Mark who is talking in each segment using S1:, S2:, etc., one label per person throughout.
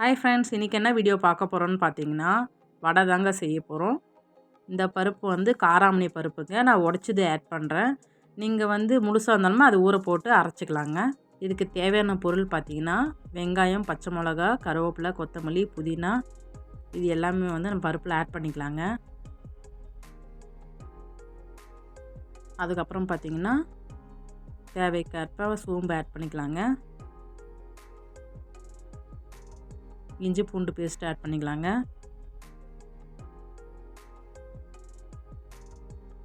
S1: Hi friends இன்றைக்கி என்ன video பார்க்க போகிறோன்னு பார்த்தீங்கன்னா வடை தாங்க செய்ய போகிறோம் இந்த பருப்பு வந்து காராமணி பருப்புங்க. நான் உடச்சது ஆட் பண்ணுறேன் நீங்கள் வந்து முழுசாக இருந்தாலுமே அது ஊற போட்டு அரைச்சிக்கலாங்க. இதுக்கு தேவையான பொருள் பார்த்தீங்கன்னா வெங்காயம் பச்சை மிளகா கருவேப்பிலை கொத்தமல்லி புதினா இது எல்லாமே வந்து நம்ம பருப்பில் ஆட் பண்ணிக்கலாங்க. அதுக்கப்புறம் பார்த்திங்கன்னா தேவைக்கேற்ப சோம்பு ஆட் பண்ணிக்கலாங்க. இஞ்சி பூண்டு பேஸ்ட் ஆட் பண்ணிக்கலாங்க.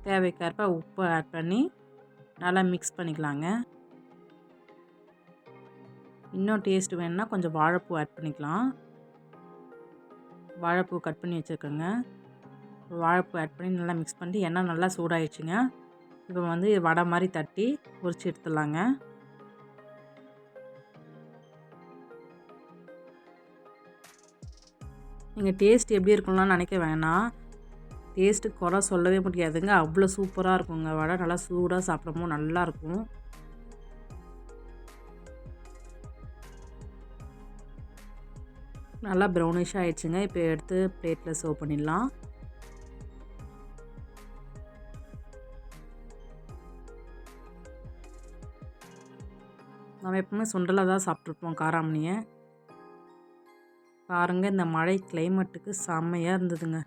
S1: தேவைக்கேற்ப உப்பு ஆட் பண்ணி நல்லா மிக்ஸ் பண்ணிக்கலாங்க. இன்னும் டேஸ்ட் வேணும்னா கொஞ்சம் வாழைப்பூ ஆட் பண்ணிக்கலாம். வாழைப்பூ கட் பண்ணி வச்சுருக்கோங்க. வாழைப்பூ ஆட் பண்ணி நல்லா மிக்ஸ் பண்ணி எண்ணெய் நல்லா சூடாயிடுச்சுங்க. இப்போ வந்து வடை மாதிரி தட்டி பொரிச்சு எடுத்துடலாங்க. நீங்கள் டேஸ்ட் எப்படி இருக்கும்லாம் நினைக்க வேணாம். டேஸ்ட்டு குறை சொல்லவே முடியாதுங்க. அவ்வளோ சூப்பராக இருக்குங்க. வடை நல்லா சூடாக சாப்பிடும்போது நல்லாயிருக்கும் நல்லா ப்ரௌனிஷாக ஆயிடுச்சுங்க. இப்போ எடுத்து பிளேட்டில் சர்வ் பண்ணிடலாம். நம்ம எப்பவுமே சுண்டலாக தான் சாப்பிட்ருப்போம் காராமணியை. பாருங்கள் இந்த மழை கிளைமேட்டுக்கு செம்மையாக இருந்ததுங்க.